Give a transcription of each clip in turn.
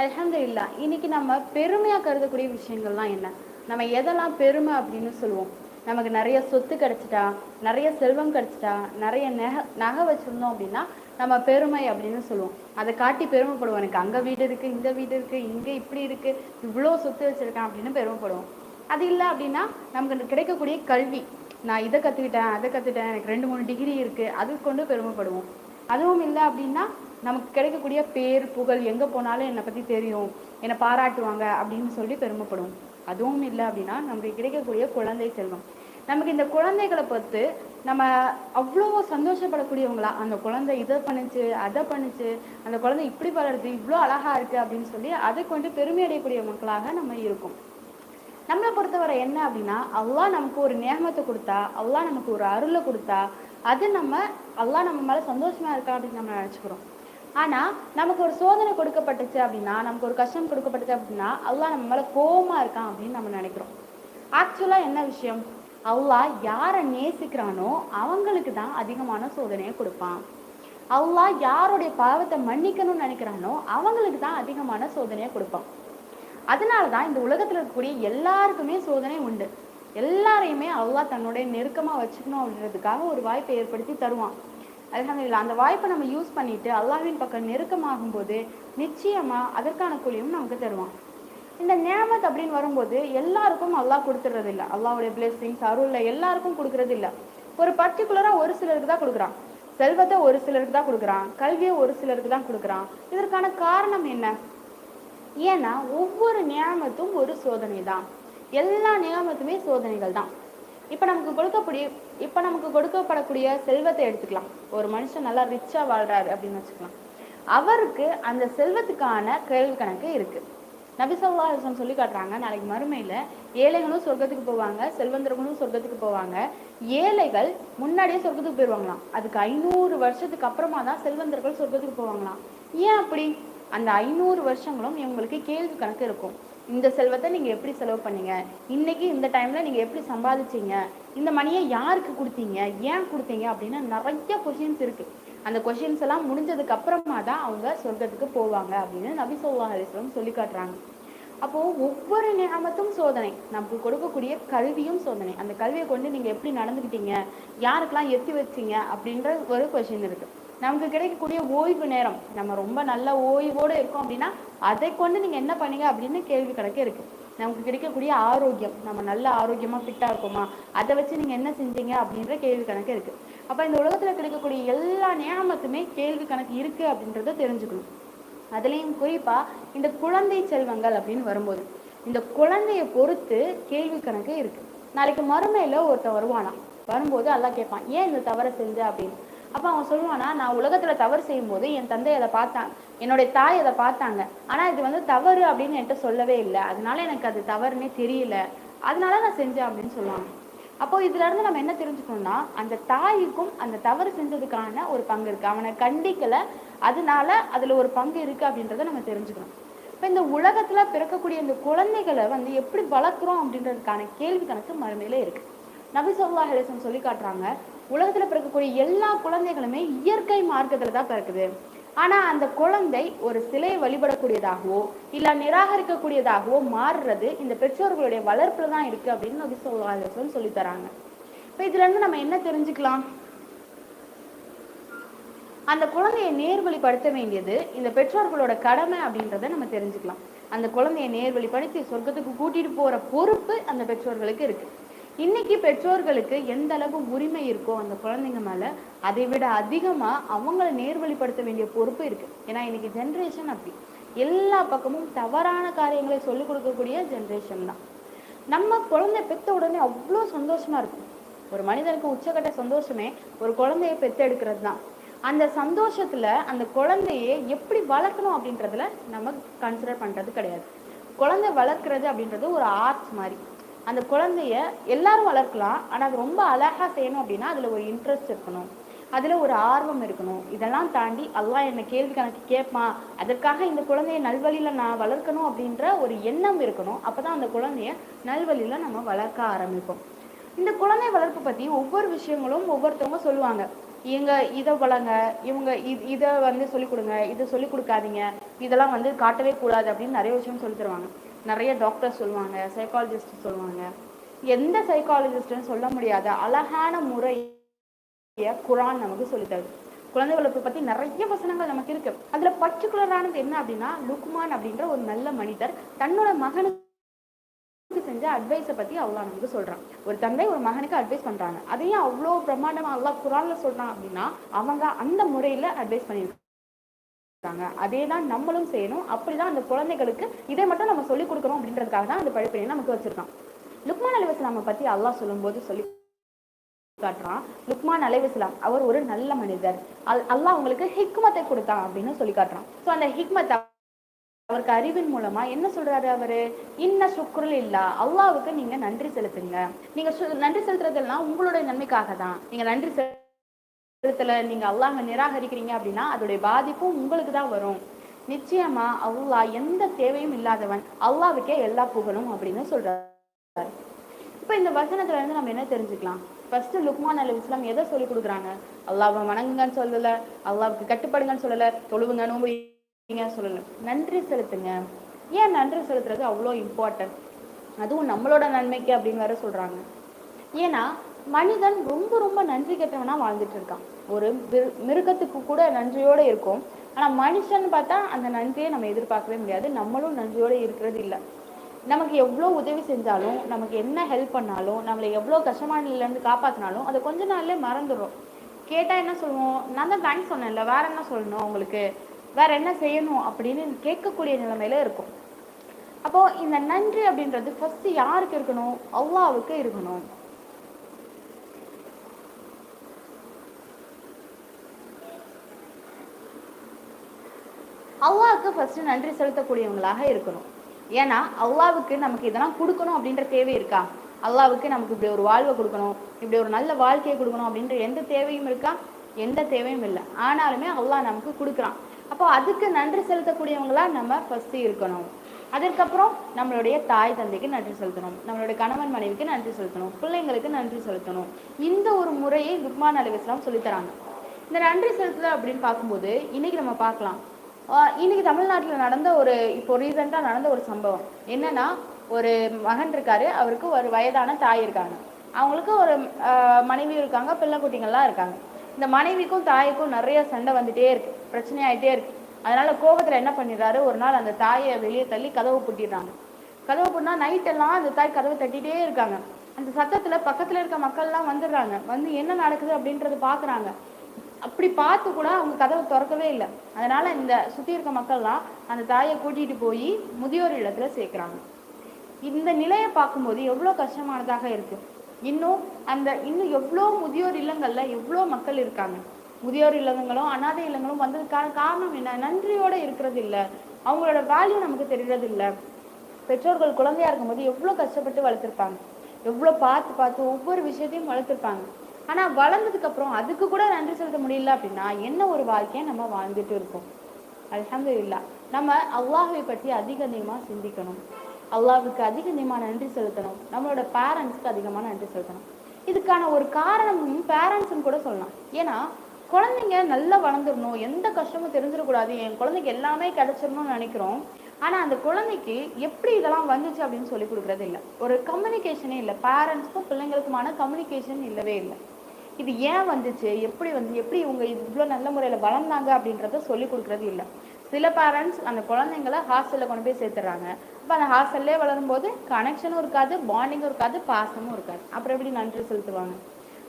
அல்ஹம்துலில்லா இன்னைக்கு நம்ம பெருமையாக கருதக்கூடிய விஷயங்கள்லாம் என்ன? நம்ம எதெல்லாம் பெருமை அப்படின்னு சொல்லுவோம்? நமக்கு நிறைய சொத்து கிடைச்சிட்டா நிறைய செல்வம் கிடைச்சிட்டா நிறைய நகை நகை வச்சுருந்தோம் அப்படின்னா நம்ம பெருமை அப்படின்னு சொல்லுவோம். அதை காட்டி பெருமைப்படுவோம். எனக்கு அங்கே வீடு இருக்குது இந்த வீடு இருக்குது இங்கே இப்படி இருக்குது இவ்வளோ சொத்து வச்சுருக்கேன் அப்படின்னு பெருமைப்படுவோம். அது இல்லை அப்படின்னா நமக்கு கிடைக்கக்கூடிய கல்வி. நான் இதை கற்றுக்கிட்டேன் அதை கற்றுக்கிட்டேன் எனக்கு ரெண்டு மூணு டிகிரி இருக்குது அது கொண்டு பெருமைப்படுவோம். அதுவும் இல்லை அப்படின்னா நமக்கு கிடைக்கக்கூடிய பேர் புகழ் எங்கே போனாலும் என்னை பற்றி தெரியும். என்னை பாராட்டுவாங்க அப்படின்னு சொல்லி பெருமைப்படுவோம் அதுவும் இல்லை அப்படின்னா நமக்கு கிடைக்கக்கூடிய குழந்தை செல்வம். நமக்கு இந்த குழந்தைகளை பொறுத்து நம்ம அவ்வளோ சந்தோஷப்படக்கூடியவங்களா? அந்த குழந்தை இதை பண்ணுச்சு அதை பண்ணுச்சு அந்த குழந்தை இப்படி வளருது இவ்வளோ அழகா இருக்கு அப்படின்னு சொல்லி அதை கொண்டு பெருமை அடையக்கூடிய மக்களாக நம்ம இருக்கோம். நம்மளை பொறுத்தவரை என்ன அப்படின்னா அல்லா நமக்கு ஒரு நேமத்தை கொடுத்தா அல்லா நமக்கு ஒரு அருளை கொடுத்தா அது நம்ம அல்லா நம்ம மேலே சந்தோஷமா இருக்கா அப்படின்னு நம்ம நினச்சிக்கிறோம். ஆனா நமக்கு ஒரு சோதனை கொடுக்கப்பட்டுச்சு அப்படின்னா நமக்கு ஒரு கஷ்டம் கொடுக்கப்பட்டுச்சு அப்படின்னா அல்லாஹ் நம்ம மேல கோபமா இருக்கான் அப்படின்னு நம்ம நினைக்கிறோம். ஆக்சுவலா என்ன விஷயம்? அல்லாஹ் யாரை நேசிக்கிறானோ அவங்களுக்கு தான் அதிகமான சோதனையை கொடுப்பான். அல்லாஹ் யாருடைய பாவத்தை மன்னிக்கணும்னு நினைக்கிறானோ அவங்களுக்கு தான் அதிகமான சோதனையை கொடுப்பான். அதனால தான் இந்த உலகத்துல இருக்கக்கூடிய எல்லாருக்குமே சோதனை உண்டு. எல்லாரையுமே அல்லாஹ் தன்னுடைய நெருக்கமா வச்சுக்கணும் அப்படின்றதுக்காக ஒரு வாய்ப்பை ஏற்படுத்தி தருவான். அலமதுல்லா அந்த வாய்ப்பை நம்ம யூஸ் பண்ணிட்டு அல்லாஹ்வின் பக்கம் நெருக்கமாகும் போது நிச்சயமா அதற்கான கூலியும் நமக்கு தருவான். இந்த நியமத் அப்படின்னு வரும்போது எல்லாருக்கும் அல்லாஹ் கொடுத்துறது இல்லை அல்லாவுடைய பிளெஸிங்ஸ் அருள்ல எல்லாருக்கும் கொடுக்கறது இல்ல ஒரு பர்டிகுலரா ஒரு சிலருக்கு தான் கொடுக்குறான். செல்வத்தை ஒரு சிலருக்கு தான் கொடுக்குறான். கல்வியை ஒரு சிலருக்கு தான் கொடுக்குறான். இதற்கான காரணம் என்ன? ஏன்னா ஒவ்வொரு நியமத்தும் ஒரு சோதனை தான் எல்லா நியமத்துமே சோதனைகள் தான். இப்போ நமக்கு கொடுக்கக்கூடிய இப்போ நமக்கு கொடுக்கப்படக்கூடிய செல்வத்தை எடுத்துக்கலாம். ஒரு மனுஷன் நல்லா ரிச்சாக வாழ்கிறாரு அப்படின்னு வச்சுக்கலாம். அவருக்கு அந்த செல்வத்துக்கான கேள்வி கணக்கு இருக்குது நபி ஸல்லல்லாஹு சொல்லி காட்டுறாங்க நாளைக்கு மறுமையில் ஏழைகளும் சொர்க்கத்துக்கு போவாங்க செல்வந்தர்களும் சொர்க்கத்துக்கு போவாங்க. ஏழைகள் முன்னாடியே சொர்க்கத்துக்கு போயிடுவாங்களாம் அதுக்கு ஐநூறு வருஷத்துக்கு அப்புறமா தான் செல்வந்தர்கள் சொர்க்கத்துக்கு போவாங்களாம். ஏன் அப்படி? அந்த ஐநூறு வருஷங்களும் இவங்களுக்கு கேள்வி கணக்கு இருக்கும். இந்த செல்வத்தை நீங்க எப்படி செலவு பண்ணீங்க? இன்னைக்கு இந்த டைம்ல நீங்க எப்படி சம்பாதிச்சீங்க? இந்த மணியை யாருக்கு கொடுத்தீங்க? ஏன் கொடுத்தீங்க? அப்படின்னு நிறைய கொஷின்ஸ் இருக்கு. அந்த கொஷின்ஸ் எல்லாம் முடிஞ்சதுக்கு அப்புறமா தான் அவங்க சொர்க்கத்துக்கு போவாங்க அப்படின்னு நபி சொல்லா அலிஸ்லம் சொல்லி காட்டுறாங்க. அப்போ ஒவ்வொரு நியமத்தும் சோதனை. நமக்கு கொடுக்கக்கூடிய கல்வியும் சோதனை. அந்த கல்வியை கொண்டு நீங்க எப்படி நடந்துக்கிட்டீங்க? யாருக்கெல்லாம் எத்தி வச்சீங்க? அப்படின்ற ஒரு கொஷின் இருக்கு. நமக்கு கிடைக்கக்கூடிய ஓய்வு நேரம். நம்ம ரொம்ப நல்ல ஓய்வோடு இருக்கோம் அப்படின்னா அதை கொண்டு நீங்க என்ன பண்ணீங்க அப்படின்னு கேள்வி கணக்கு இருக்கு. நமக்கு கிடைக்கக்கூடிய ஆரோக்கியம். நம்ம நல்ல ஆரோக்கியமா ஃபிட்டா இருக்கோமா? அதை வச்சு நீங்க என்ன செஞ்சீங்க அப்படின்ற கேள்வி கணக்கு இருக்கு. அப்ப இந்த உலகத்துல கிடைக்கக்கூடிய எல்லா நியாமத்துமே கேள்வி கணக்கு இருக்கு அப்படின்றத தெரிஞ்சுக்கணும். அதுலயும் குறிப்பா இந்த குழந்தை செல்வங்கள் அப்படின்னு வரும்போது இந்த குழந்தையை பொறுத்து கேள்வி கணக்கு இருக்கு. நாளைக்கு மறுமையில ஒருத்தன் வருவானா? வரும்போது அல்லாஹ் கேட்பான் ஏன் இந்த தவறை செஞ்ச? அப்படின்னு. அப்ப அவன் சொல்லுவானா நான் உலகத்துல தவறு செய்யும் போது என் தந்தை அதை பார்த்தான். என்னுடைய தாய் அதை பார்த்தாங்க. ஆனா இது வந்து தவறு அப்படின்னு என்கிட்ட சொல்லவே இல்லை. அதனால எனக்கு அது தவறுனே தெரியல. அதனால நான் செஞ்சேன் அப்படின்னு சொல்லுவாங்க. அப்போ இதுல இருந்து நம்ம என்ன தெரிஞ்சுக்கணும்னா அந்த தாய்க்கும் அந்த தவறு செஞ்சதுக்கான ஒரு பங்கு இருக்கு. அவனை கண்டிக்கல. அதனால அதுல ஒரு பங்கு இருக்கு அப்படின்றத நம்ம தெரிஞ்சுக்கணும். இப்ப இந்த உலகத்துல பிறக்கக்கூடிய இந்த குழந்தைகளை வந்து எப்படி வளர்க்குறோம் அப்படின்றதுக்கான கேள்வி கணக்கு மறுமையில இருக்கு. நபி ஸல்லல்லாஹு அலைஹி சொல்லி காட்டுறாங்க உலகத்துல பிறக்கக்கூடிய எல்லா குழந்தைகளுமே இயற்கை மார்க்கத்துல தான் பிறக்குது. ஆனா அந்த குழந்தை ஒரு சிலையை வழிபடக்கூடியதாகவோ இல்ல நிராகரிக்கக்கூடியதாகவோ மாறுறது இந்த பெற்றோர்களுடைய வளர்ப்புல தான் இருக்கு அப்படின்னு நபி சொல்லி சொல்லித்தராங்க இப்ப இதுல இருந்து நம்ம என்ன தெரிஞ்சுக்கலாம்? அந்த குழந்தையை நேர்வழிப்படுத்த வேண்டியது இந்த பெற்றோர்களோட கடமை அப்படின்றத நம்ம தெரிஞ்சுக்கலாம். அந்த குழந்தையை நேர்வழிப்படுத்தி சொர்க்கத்துக்கு கூட்டிட்டு போற பொறுப்பு அந்த பெற்றோர்களுக்கு இருக்கு. இன்னைக்கு பெற்றோர்களுக்கு எந்த அளவு உரிமை இருக்கோ அந்த குழந்தைங்க மேல அதை விட அதிகமா அவங்கள நேர்வழிப்படுத்த வேண்டிய பொறுப்பு இருக்கு. ஏன்னா இன்னைக்கு ஜென்ரேஷன் அப்படி. எல்லா பக்கமும் தவறான காரியங்களை சொல்லிக் கொடுக்கக்கூடிய ஜென்ரேஷன் தான். நம்ம குழந்தை பெத்த உடனே அவ்வளோ சந்தோஷமா இருக்கும். ஒரு மனிதனுக்கு உச்சக்கட்ட சந்தோஷமே ஒரு குழந்தைய பெத்தெடுக்கிறது தான். அந்த சந்தோஷத்துல அந்த குழந்தையை எப்படி வளர்க்கணும் அப்படின்றதுல நம்ம கன்சிடர் பண்றது கிடையாது. குழந்தை வளர்க்குறது அப்படின்றது ஒரு ஆர்ட் மாதிரி. அந்த குழந்தைய எல்லாரும் வளர்க்கலாம் ஆனால் அது ரொம்ப அழகாக செய்யணும் அப்படின்னா அதில் ஒரு இன்ட்ரெஸ்ட் இருக்கணும். அதில் ஒரு ஆர்வம் இருக்கணும். இதெல்லாம் தாண்டி அல்லா என்னை கேள்வி கணக்கு கேட்பான். அதற்காக இந்த குழந்தைய நல்வழியில் நான் வளர்க்கணும் அப்படின்ற ஒரு எண்ணம் இருக்கணும். அப்போ தான் அந்த குழந்தைய நல்வழியில் நம்ம வளர்க்க ஆரம்பிப்போம். இந்த குழந்தை வளர்ப்பு பற்றி ஒவ்வொரு விஷயங்களும் ஒவ்வொருத்தவங்க சொல்லுவாங்க. இவங்க இதை வளங்க இவங்க இது இதை வந்து சொல்லிக் கொடுங்க இதை சொல்லிக் கொடுக்காதீங்க இதெல்லாம் வந்து காட்டவே கூடாது அப்படின்னு நிறைய விஷயம் சொல்லி தருவாங்க. நிறைய டாக்டர் சொல்லுவாங்க சைக்காலஜிஸ்ட் சொல்லுவாங்க. எந்த சைக்காலஜிஸ்ட்னு சொல்ல முடியாத அழகான முறைய குரான் நமக்கு சொல்லித்தருது. குழந்தை வளர்ப்பு பத்தி நிறைய வசனங்கள் நமக்கு இருக்கு. அதுல பர்டிகுலரானது என்ன அப்படின்னா லுக்மான் அப்படின்ற ஒரு நல்ல மனிதர் தன்னோட மகனுக்கு செஞ்ச அட்வைஸை பத்தி அவ்வளோ நமக்கு சொல்றான். ஒரு தந்தை ஒரு மகனுக்கு அட்வைஸ் பண்றாங்க. அதையும் அவ்வளோ பிரம்மாண்டமா அவ்வளோ குரான்ல சொல்றான் அப்படின்னா அவங்க அந்த முறையில அட்வைஸ் பண்ணியிருக்காங்க. அதே தான் நம்மளும் செய்யணும். அப்படிதான் அந்த குழந்தைகளுக்கு இதை மட்டும் நம்ம சொல்லிக் கொடுக்கணும் அப்படின்றதுக்காக தான் அந்த படிப்பினை நமக்கு வச்சிருக்கோம் லுக்மான் அலைவசலாமை பத்தி அல்லாஹ் சொல்லும்போது சொல்லி காட்டுறான். லுக்மான் அலைவசலாம் அவர் ஒரு நல்ல மனிதர். அல் அல்லாஹ் அவங்களுக்கு ஹிக்மத்தை கொடுத்தான் அப்படின்னு சொல்லி காட்டுறான். ஸோ அந்த ஹிக்மத்தை அவருக்கு அறிவின் மூலமா என்ன சொல்றாரு அவரு? இன்ன சுக்குரல் இல்லா அல்லாவுக்கு நீங்க நன்றி செலுத்துங்க. நீங்க சு- நன்றி செலுத்துறதெல்லாம் உங்களுடைய நன்மைக்காக தான். நீங்க நன்றி செலுத்தல நீங்க அல்லாஹ் நிராகரிக்கிறீங்க அப்படின்னா அதோடைய பாதிப்பும் உங்களுக்கு தான் வரும். நிச்சயமா அல்லாஹ் எந்த தேவையும் இல்லாதவன் அல்லாவுக்கே எல்லா புகழும் அப்படின்னு சொல்றாரு. இப்போ இந்த வசனத்துல இருந்து நம்ம என்ன தெரிஞ்சுக்கலாம்? ஃபர்ஸ்ட் லுக்மான் அலி இஸ்லாம் எதை சொல்லி கொடுக்குறாங்க? அல்லாவை வணங்குங்கன்னு சொல்லல அல்லாவுக்கு கட்டுப்படுங்கன்னு சொல்லல தொழுவுங்க நோம்புங்க சொல்லல. நன்றி செலுத்துங்க. ஏன் நன்றி செலுத்துறது அவ்வளோ இம்பார்ட்டன்ட் அதுவும் நம்மளோட நன்மைக்கு அப்படின்னு வேற சொல்றாங்க. ஏன்னா மனிதன் ரொம்ப ரொம்ப நன்றி கெட்டவனா வாழ்ந்துட்டு இருக்கான். ஒரு மிரு- மிருகத்துக்கு கூட நன்றியோட இருக்கும். ஆனா மனுஷன் பார்த்தா அந்த நன்றியை நம்ம எதிர்பார்க்கவே முடியாது. நம்மளும் நன்றியோட இருக்கிறது இல்லை. நமக்கு எவ்வளோ உதவி செஞ்சாலும் நமக்கு என்ன ஹெல்ப் பண்ணாலும் நம்மளை எவ்வளோ கஷ்டமான நிலையிலேருந்து காப்பாற்றினாலும் அதை கொஞ்ச நாள்லேயே மறந்துடும் கேட்டால் என்ன சொல்லுவோம்? நான் தான் தேங்க்ஸ் சொன்னேன்ல. வேற என்ன சொல்லணும் உங்களுக்கு? வேற என்ன செய்யணும்? அப்படின்னு கேட்கக்கூடிய நிலைமையில இருக்கும். அப்போ இந்த நன்றி அப்படின்றது ஃபர்ஸ்ட் யாருக்கு இருக்கணும்? அல்லாவுக்கு இருக்கணும். அல்லாவுக்கு ஃபர்ஸ்ட் நன்றி செலுத்தக்கூடியவங்களாக இருக்கணும். ஏன்னா அல்லாவுக்கு நமக்கு இதெல்லாம் கொடுக்கணும் அப்படின்ற தேவை இருக்கா? அல்லாவுக்கு நமக்கு இப்படி ஒரு வாழ்வை கொடுக்கணும் இப்படி ஒரு நல்ல வாழ்க்கையை கொடுக்கணும் அப்படின்ற எந்த தேவையும் இருக்கா? எந்த தேவையும் இல்லை. ஆனாலுமே அல்லாஹ் நமக்கு கொடுக்குறான். அப்போ அதுக்கு நன்றி செலுத்தக்கூடியவங்களா நம்ம ஃபஸ்ட்டு இருக்கணும். அதற்கப்புறம் நம்மளுடைய தாய் தந்தைக்கு நன்றி செலுத்தணும். நம்மளுடைய கணவன் மனைவிக்கு நன்றி செலுத்தணும். பிள்ளைங்களுக்கு நன்றி செலுத்தணும். இந்த ஒரு முறையை லுக்மான் அலி சொல்லித்தராங்க இந்த நன்றி செலுத்துதல் அப்படின்னு பார்க்கும்போது இன்னைக்கு நம்ம பார்க்கலாம். இன்னைக்கு தமிழ்நாட்டில் நடந்த ஒரு இப்போ ரீசெண்டாக நடந்த ஒரு சம்பவம். என்னன்னா ஒரு மகன் இருக்காரு அவருக்கு ஒரு வயதான தாய் இருக்காங்க. அவங்களுக்கு ஒரு மனைவியும் மனைவி இருக்காங்க பிள்ளை குட்டிங்கள்லாம் இருக்காங்க. இந்த மனைவிக்கும் தாய்க்கும் நிறைய சண்டை வந்துட்டே இருக்கு. பிரச்சனை ஆகிட்டே இருக்கு. அதனால கோபத்தில் என்ன பண்ணிடுறாரு? ஒரு நாள் அந்த தாயை வெளியே தள்ளி கதவு பூட்டிடுறாங்க. கதவு பூட்டினா நைட்டெல்லாம் அந்த தாய் கதவை தட்டிகிட்டே இருக்காங்க. அந்த சத்தத்தில் பக்கத்தில் இருக்க மக்கள்லாம் வந்துடுறாங்க. வந்து என்ன நடக்குது அப்படின்றத பார்க்குறாங்க அப்படி பார்த்து கூட அவங்க கதவை திறக்கவே இல்லை. அதனால இந்த சுத்தி இருக்க மக்கள்லாம் அந்த தாயை கூட்டிட்டு போய் முதியோர் இல்லத்துல சேர்க்குறாங்க. இந்த நிலையை பார்க்கும்போது எவ்வளோ கஷ்டமானதாக இருக்கு. இன்னும் அந்த இன்னும் எவ்வளோ முதியோர் இல்லங்கள்ல எவ்வளோ மக்கள் இருக்காங்க. முதியோர் இல்லங்களும் அனாதை இல்லங்களும் வந்ததுக்கான காரணம் என்ன? நன்றியோட இருக்கிறது இல்ல. அவங்களோட வேல்யூ நமக்கு தெரியறது இல்லை. பெற்றோர்கள் குழந்தையா இருக்கும்போது எவ்வளோ கஷ்டப்பட்டு வளர்த்துருப்பாங்க. எவ்வளோ பார்த்து பார்த்து ஒவ்வொரு விஷயத்தையும் வளர்த்துருப்பாங்க. ஆனா வளர்ந்ததுக்கு அப்புறம் அதுக்கு கூட நன்றி செலுத்த முடியல அப்படின்னா என்ன ஒரு வாழ்க்கையை நம்ம வாழ்ந்துட்டு இருக்கோம்? அல்ஹம்துலில்லாஹ் நம்ம அல்லாஹ்வை பற்றி அதிக அதிகமாக சிந்திக்கணும். அல்லாஹுக்கு அதிக அதிகமாக நன்றி செலுத்தணும். நம்மளோட பேரண்ட்ஸ்க்கு அதிகமாக நன்றி செலுத்தணும். இதுக்கான ஒரு காரணமும் பேரண்ட்ஸ்னு கூட சொல்லலாம். ஏன்னா குழந்தைங்க நல்லா வளர்ந்துடணும். எந்த கஷ்டமும் தெரிஞ்சிடக்கூடாது. என் குழந்தைக்கு எல்லாமே கிடைச்சிடணும்னு நினைக்கிறோம். ஆனால் அந்த குழந்தைக்கு எப்படி இதெல்லாம் வந்துச்சு அப்படின்னு சொல்லி கொடுக்குறது இல்லை ஒரு கம்யூனிகேஷனே இல்லை. பேரண்ட்ஸ்க்கும் பிள்ளைங்களுக்குமான கம்யூனிகேஷன் இல்லவே இல்லை. இது ஏன் வந்துச்சு? எப்படி வந்து எப்படி இவங்க இவ்வளோ நல்ல முறையில் வளர்ந்தாங்க அப்படின்றத சொல்லி கொடுக்கறது இல்லை. சில பேரண்ட்ஸ் அந்த குழந்தைங்களை ஹாஸ்டலில் கொண்டு போய் சேர்த்துறாங்க. அப்போ அந்த ஹாஸ்டல்லே வளரும்போது கனெக்ஷனும் இருக்காது பாண்டிங்கும் இருக்காது பாசமும் இருக்காது. அப்புறம் எப்படி நன்றி செலுத்துவாங்க?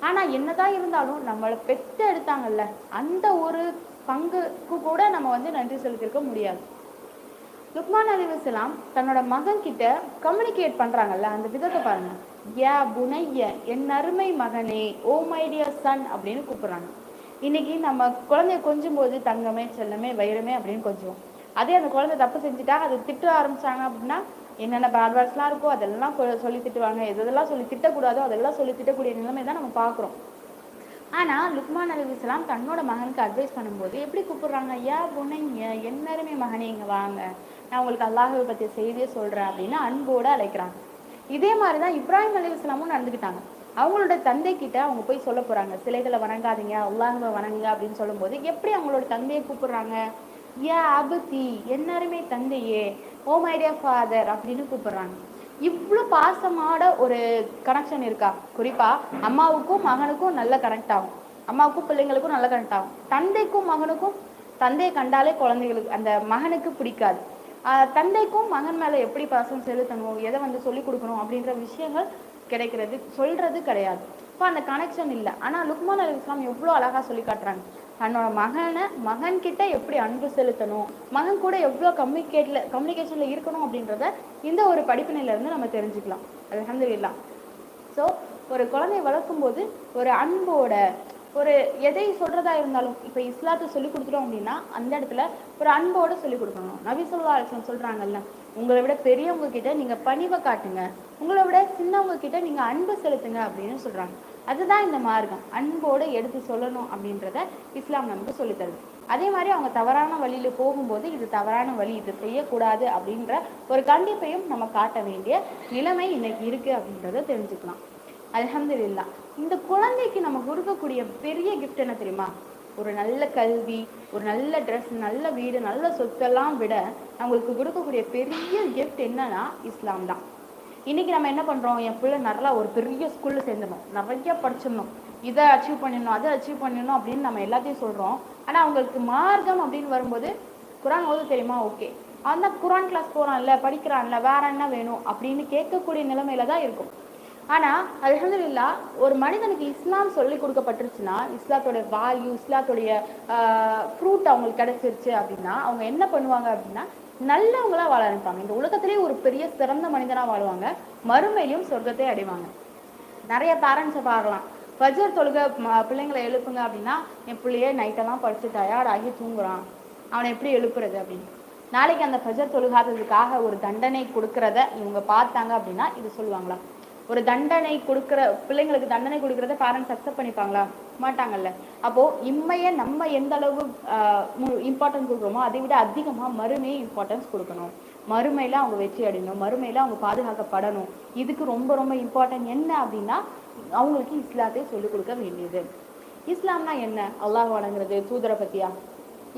ஆனால் என்னதான் இருந்தாலும் நம்மளை பெற்று எடுத்தாங்கல்ல அந்த ஒரு பங்குக்கு கூட நம்ம வந்து நன்றி செலுத்தியிருக்க முடியாது. லுக்மான் அலிவசலாம் தன்னோட மகன் கிட்ட கம்யூனிகேட் பண்றாங்கல்ல அந்த விதத்தை பாருங்க. யா புனைய என் அருமை மகனே ஓ மை சன் அப்படின்னு கூப்பிடுறாங்க. இன்னைக்கு நம்ம குழந்தைய கொஞ்சும் போது தங்கமே செல்லமே வைரமே அப்படின்னு கொஞ்சுவோம். அதே அந்த குழந்தை தப்பு செஞ்சுட்டா அது திட்ட ஆரம்பிச்சாங்க அப்படின்னா என்னென்ன பேட் வேர்ட்ஸ்லாம் இருக்கோ அதெல்லாம் கொ- சொல்லி திட்டுவாங்க. எது எதெல்லாம் சொல்லி திட்டக்கூடாதோ அதெல்லாம் சொல்லி திட்டக்கூடிய நிலைமை தான் நம்ம பார்க்குறோம். ஆனா லுக்மான் அலி இஸ்லாம் தன்னோட மகனுக்கு அட்வைஸ் பண்ணும்போது எப்படி கூப்பிடுறாங்க? ஐயா புனைங்க என்னருமே மகனே இங்க வாங்க. நான் உங்களுக்கு அல்லாஹவை பற்றிய செய்தியை சொல்றேன் அப்படின்னு அன்போட அழைக்கிறாங்க. இதே மாதிரிதான் இப்ராஹிம் அலி இஸ்லாமும் நடந்துக்கிட்டாங்க. அவங்களோட தந்தை கிட்ட அவங்க போய் சொல்ல போறாங்க சிலைகளை வணங்காதீங்க அல்லாஹுவை வணங்குங்க அப்படின்னு சொல்லும்போது எப்படி அவங்களோட தந்தையை கூப்பிடுறாங்க? ஏ அபுத்தி எல்லாருமே தந்தையே ஓ மைடியா ஃபாதர் அப்படின்னு கூப்பிடுறாங்க. இவ்வளோ பாசமான ஒரு கனெக்ஷன் இருக்கா? குறிப்பா அம்மாவுக்கும் மகனுக்கும் நல்ல கனெக்ட் ஆகும். அம்மாவுக்கும் பிள்ளைங்களுக்கும் நல்ல கனெக்ட் ஆகும். தந்தைக்கும் மகனுக்கும் தந்தையை கண்டாலே குழந்தைகளுக்கு அந்த மகனுக்கு பிடிக்காது. தந்தைக்கும் மகன் மேலே எப்படி பாசம் செலுத்தணும் எதை வந்து சொல்லி கொடுக்கணும் அப்படின்ற விஷயங்கள் கிடைக்கிறது சொல்றது கிடையாது. இப்போ அந்த கனெக்ஷன் இல்லை. ஆனால் லுக்மான் அலி இஸ்லாம் எவ்வளோ அழகாக சொல்லி காட்டுறாங்க. தன்னோட மகனை மகன்கிட்ட எப்படி அன்பு செலுத்தணும் மகன் கூட எவ்வளோ கம்யூனிகேட்ல கம்யூனிகேஷனில் இருக்கணும் அப்படின்றத இந்த ஒரு படிப்பினையிலேருந்து நம்ம தெரிஞ்சுக்கலாம். அது அல்ஹம்துலில்லாஹ். ஸோ ஒரு குழந்தையை வளர்க்கும்போது ஒரு அன்போட ஒரு எதை சொல்றதா இருந்தாலும் இப்போ இஸ்லாத்தை சொல்லி கொடுத்துட்டோம் அப்படின்னா அந்த இடத்துல ஒரு அன்போட சொல்லி கொடுக்கணும். நபிசுல்லா சொல்லா சொல்றாங்கல்ல உங்களை விட பெரியவங்க கிட்ட நீங்க பணிவை காட்டுங்க உங்களை விட சின்னவங்க கிட்ட நீங்க அன்பு செலுத்துங்க அப்படின்னு சொல்றாங்க. அதுதான் இந்த மார்க்கம். அன்போடு எடுத்து சொல்லணும் அப்படின்றத இஸ்லாம் நமக்கு சொல்லித் தருது. அதே மாதிரி அவங்க தவறான வழியில போகும்போது இது தவறான வழி இது செய்யக்கூடாது அப்படின்ற ஒரு கண்டிப்பையும் நம்ம காட்ட வேண்டிய நிலைமை இன்னைக்கு இருக்கு அப்படின்றத தெரிஞ்சுக்கலாம். அல்ஹம்துலில்லா இந்த குழந்தைக்கு நம்ம கொடுக்கக்கூடிய பெரிய கிஃப்ட் என்ன தெரியுமா? ஒரு நல்ல கல்வி ஒரு நல்ல ட்ரெஸ் நல்ல வீடு நல்ல சொத்தெல்லாம் விட அவங்களுக்கு கொடுக்கக்கூடிய பெரிய கிஃப்ட் என்னன்னா இஸ்லாம் தான். இன்னைக்கு நம்ம என்ன பண்றோம்? என் பிள்ளை நல்லா ஒரு பெரிய ஸ்கூல்ல சேர்ந்துடணும். நிறைய படிச்சிடணும். இதை அச்சீவ் பண்ணிடணும் அதை அச்சீவ் பண்ணிடணும் அப்படின்னு நம்ம எல்லாத்தையும் சொல்றோம். ஆனா அவங்களுக்கு மார்க்கம் அப்படின்னு வரும்போது குரான் ஓது தெரியுமா? ஓகே. அந்த குரான் கிளாஸ் போறான்ல படிக்கிறான்ல வேற என்ன வேணும்? அப்படின்னு கேட்கக்கூடிய நிலைமையில தான் இருக்கும். ஆனா அல்ஹம்துலில்லா ஒரு மனிதனுக்கு இஸ்லாம் சொல்லி கொடுக்கப்பட்டுருச்சுன்னா இஸ்லாத்தோடைய வேல்யூ இஸ்லாத்தோடைய ஃப்ரூட் அவங்களுக்கு கிடைச்சிருச்சு அப்படின்னா அவங்க என்ன பண்ணுவாங்க அப்படின்னா நல்லவங்களா வாழ ஆரம்பிப்பாங்க. இந்த உலகத்திலேயே ஒரு பெரிய சிறந்த மனிதனா வாழ்வாங்க. மறுமையிலும் சொர்க்கத்தை அடைவாங்க. நிறைய பேரண்ட்ஸை பார்க்கலாம் ஃபஜர் தொழுக பிள்ளைங்களை எழுப்புங்க அப்படின்னா என் பிள்ளையே நைட்டெல்லாம் படிச்சு டயர்டாகி ஆகி தூங்குறான். அவனை எப்படி எழுப்புறது? அப்படின்னு. நாளைக்கு அந்த ஃபஜர் தொழுகாததுக்காக ஒரு தண்டனை கொடுக்கறத இவங்க பார்த்தாங்க அப்படின்னா இது சொல்லுவாங்களா ஒரு தண்டனை கொடுக்குற பிள்ளைங்களுக்கு தண்டனை கொடுக்கறத பேரண்ட்ஸ் அக்செப்ட் பண்ணிப்பாங்களா? மாட்டாங்கல்ல. அப்போ இம்மைய நம்ம எந்த அளவு இம்பார்ட்டன்ஸ் கொடுக்குறோமோ அதை விட அதிகமா மறுமையை இம்பார்ட்டன்ஸ் கொடுக்கணும். மறுமையில அவங்க வெற்றி அடையணும். மறுமையில அவங்க பாதுகாக்கப்படணும். இதுக்கு ரொம்ப ரொம்ப இம்பார்ட்டன்ட் என்ன அப்படின்னா அவங்களுக்கு இஸ்லாத்தை சொல்லிக் கொடுக்க வேண்டியது. இஸ்லாம்னா என்ன? அல்லாஹ் வணங்குறது. தூதரை பத்தியா?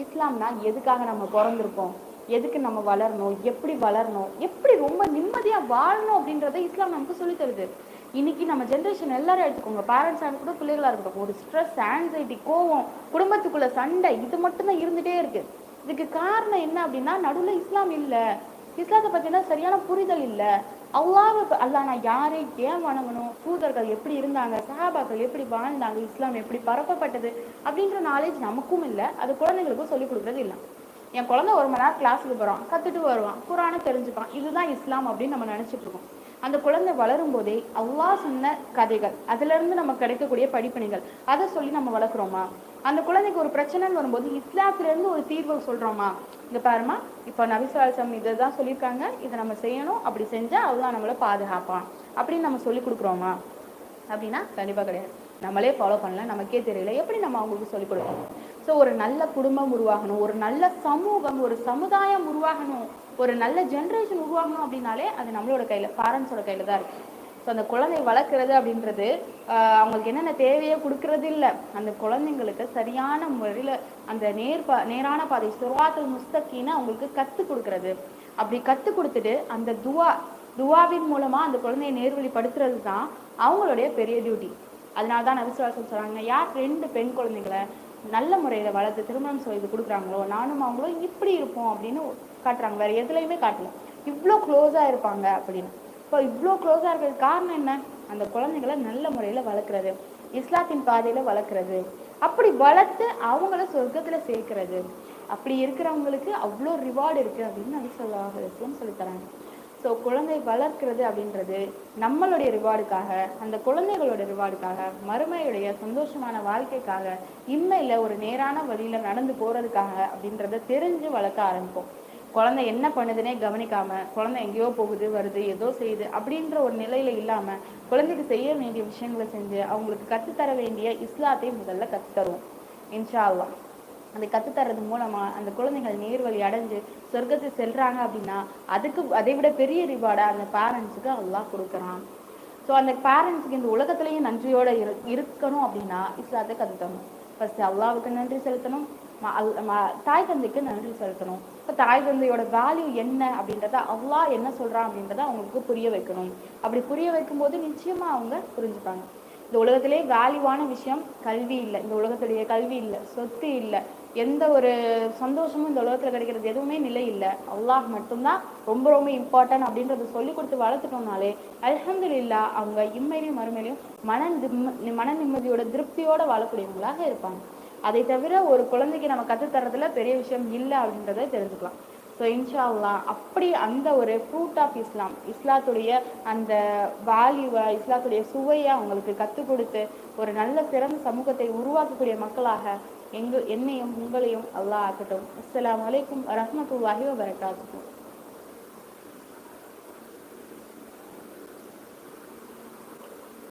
இஸ்லாம்னா எதுக்காக நம்ம பிறந்திருக்கோம்? எதுக்கு நம்ம வளரணும்? எப்படி வளரணும்? எப்படி ரொம்ப நிம்மதியா வாழணும் அப்படின்றத இஸ்லாம் நமக்கு சொல்லித் தருது. இன்னைக்கு நம்ம ஜென்ரேஷன் எல்லாரும் எடுத்துக்கோங்க. பேரண்ட்ஸாக இருக்கட்டும் பிள்ளைகளா இருக்கட்டும் ஒரு ஸ்ட்ரெஸ் ஆங்ஸைட்டி கோவம் குடும்பத்துக்குள்ள சண்டை இது மட்டும்தான் இருந்துட்டே இருக்கு. இதுக்கு காரணம் என்ன அப்படின்னா நடுவுல இஸ்லாம் இல்ல. இஸ்லாத்தை பத்தின சரியான புரிதல் இல்ல. அல்லாஹ் அல்லாஹ் நான் யாரை ஏன் வணங்கணும்? தூதர்கள் எப்படி இருந்தாங்க? சஹாபாக்கள் எப்படி வாழ்ந்தாங்க? இஸ்லாம் எப்படி பரப்பப்பட்டது? அப்படின்ற நாலேஜ் நமக்கும் இல்ல. அது குழந்தைங்களுக்கும் சொல்லிக் கொடுக்கறது இல்ல. என் குழந்தை ஒரு மணி நேரம் கிளாஸுக்கு போகிறான் கற்றுட்டு வருவான் குரானை தெரிஞ்சுப்பான். இதுதான் இஸ்லாம் அப்படின்னு நம்ம நினச்சிட்டு இருக்கோம். அந்த குழந்தை வளரும் போதே சொன்ன கதைகள் அதுலருந்து நமக்கு கிடைக்கக்கூடிய படிப்பினைகள் அதை சொல்லி நம்ம வளர்க்குறோமா? அந்த குழந்தைக்கு ஒரு பிரச்சனைன்னு வரும்போது இஸ்லாத்துலேருந்து ஒரு தீர்வு சொல்கிறோமா இந்த பாருமா இப்போ நபிசுவாசம் இதை தான் சொல்லியிருக்காங்க. இதை நம்ம செய்யணும் அப்படி செஞ்சால் அதுதான் நம்மளை பாதுகாப்பான் அப்படின்னு நம்ம சொல்லி கொடுக்குறோமா? அப்படின்னா கண்டிப்பாக கிடையாது. நம்மளே ஃபாலோ பண்ணல நமக்கே தெரியல. எப்படி நம்ம அவங்களுக்கு சொல்லிக் கொடுக்கணும்? ஸோ ஒரு நல்ல குடும்பம் உருவாகணும் ஒரு நல்ல சமூகம் ஒரு சமுதாயம் உருவாகணும் ஒரு நல்ல ஜென்ரேஷன் உருவாகணும் அப்படின்னாலே அது நம்மளோட கையில பேரண்ட்ஸோட கையில் தான் இருக்கு. ஸோ அந்த குழந்தை வளர்க்குறது அப்படின்றது ஆஹ் அவங்களுக்கு என்னென்ன தேவையோ கொடுக்கறது இல்ல. அந்த குழந்தைங்களுக்கு சரியான முறையில அந்த நேர் பா நேரான பாதை சுருவாத்து முஸ்தக்கின்னு அவங்களுக்கு கற்றுக் கொடுக்கறது. அப்படி கத்து கொடுத்துட்டு அந்த துவா துவாவின் மூலமா அந்த குழந்தையை நேர்வழிப்படுத்துறது தான் அவங்களுடைய பெரிய டியூட்டி அதனால தான் நபிசுவாசம் சொல்றாங்க. யார் ரெண்டு பெண் குழந்தைங்களை நல்ல முறையில வளர்த்து திருமணம் செய்து கொடுக்குறாங்களோ நானும் அவங்களும் இப்படி இருப்போம் அப்படின்னு காட்டுறாங்க. வேற எதுலையுமே காட்டல. இவ்வளோ க்ளோஸா இருப்பாங்க அப்படின்னு. இப்போ இவ்வளோ க்ளோஸா இருக்கிறதுக்கு காரணம் என்ன? அந்த குழந்தைகளை நல்ல முறையில வளர்க்குறது. இஸ்லாத்தின் பாதையில வளர்க்குறது. அப்படி வளர்த்து அவங்கள சொர்க்கத்துல சேர்க்கிறது. அப்படி இருக்கிறவங்களுக்கு அவ்வளோ ரிவார்டு இருக்கு அப்படின்னு நபி சொல்லாஹ் சொல்லித்தராங்க ஸோ குழந்தை வளர்க்கிறது அப்படின்றது நம்மளுடைய ரிவார்டுக்காக அந்த குழந்தைகளோட ரிவார்டுக்காக மறுமையுடைய சந்தோஷமான வாழ்க்கைக்காக இம்மையில ஒரு நேரான வழியில நடந்து போறதுக்காக அப்படின்றத தெரிஞ்சு வளர்க்க ஆரம்பிப்போம். குழந்தை என்ன பண்ணுதுன்னே கவனிக்காம குழந்தை எங்கேயோ போகுது வருது ஏதோ செய்யுது அப்படின்ற ஒரு நிலையில இல்லாம குழந்தைக்கு செய்ய வேண்டிய விஷயங்களை செஞ்சு அவங்களுக்கு கற்றுத்தர வேண்டிய இஸ்லாத்தை முதல்ல கற்றுத்தருவோம் இன்ஷா அல்லா அதை கற்றுத்தர்றது மூலமாக அந்த குழந்தைகள் நேர்வழி அடைஞ்சு சொர்க்கத்தை செல்றாங்க அப்படின்னா அதுக்கு அதை விட பெரிய ரிவார்டை அந்த பேரண்ட்ஸுக்கு அல்லாஹ் கொடுக்குறான். ஸோ அந்த பேரண்ட்ஸுக்கு இந்த உலகத்துலேயும் நன்றியோட இரு இருக்கணும் அப்படின்னா இஸ்லாத்தை கற்றுத்தரணும் ஃபஸ்ட்டு அல்லாவுக்கு நன்றி செலுத்தணும். ம- அல்- ம- தாய் தந்தைக்கு நன்றி செலுத்தணும். இப்போ தாய் தந்தையோட வேல்யூ என்ன அப்படின்றத அவ்வளா என்ன சொல்றான் அப்படின்றத அவங்களுக்கு புரிய வைக்கணும். அப்படி புரிய வைக்கும்போது நிச்சயமாக அவங்க புரிஞ்சுப்பாங்க. இந்த உலகத்திலே வேல்யூவான விஷயம் கல்வி இல்லை. இந்த உலகத்துடைய கல்வி இல்லை. சொத்து இல்லை. எந்த ஒரு சந்தோஷமும் இந்த உலகத்துல கிடைக்கிறது எதுவுமே நிலை இல்லை. அல்லாஹ் மட்டும்தான் ரொம்ப ரொம்ப இம்பார்ட்டன்ட் அப்படின்றத சொல்லி கொடுத்து வளர்த்துட்டோம்னாலே அல்ஹம்துலில்லாஹ் அவங்க இம்மையிலையும் மறுமையிலையும் மன மன நிம்மதியோட திருப்தியோட வாழக்கூடியவங்களாக இருப்பாங்க. அதை தவிர ஒரு குழந்தைக்கு நம்ம கற்றுத்தரதுல பெரிய விஷயம் இல்லை அப்படின்றத தெரிஞ்சுக்கலாம். ஸோ இன்ஷா அல்லா அப்படி அந்த ஒரு ஃப்ரூட் ஆஃப் இஸ்லாம் இஸ்லாத்துடைய அந்த வேல்யூவை இஸ்லாத்துடைய சுவையை அவங்களுக்கு கற்றுக் கொடுத்து ஒரு நல்ல சிறந்த சமூகத்தை உருவாக்கக்கூடிய மக்களாக எங்கள் என்னையும் உங்களையும் அல்லாஹ் ஆக்கட்டும். அஸ்லாம் வலைக்கும் வரஹ்மத்துல்லாஹி வரகாத்துக்கும்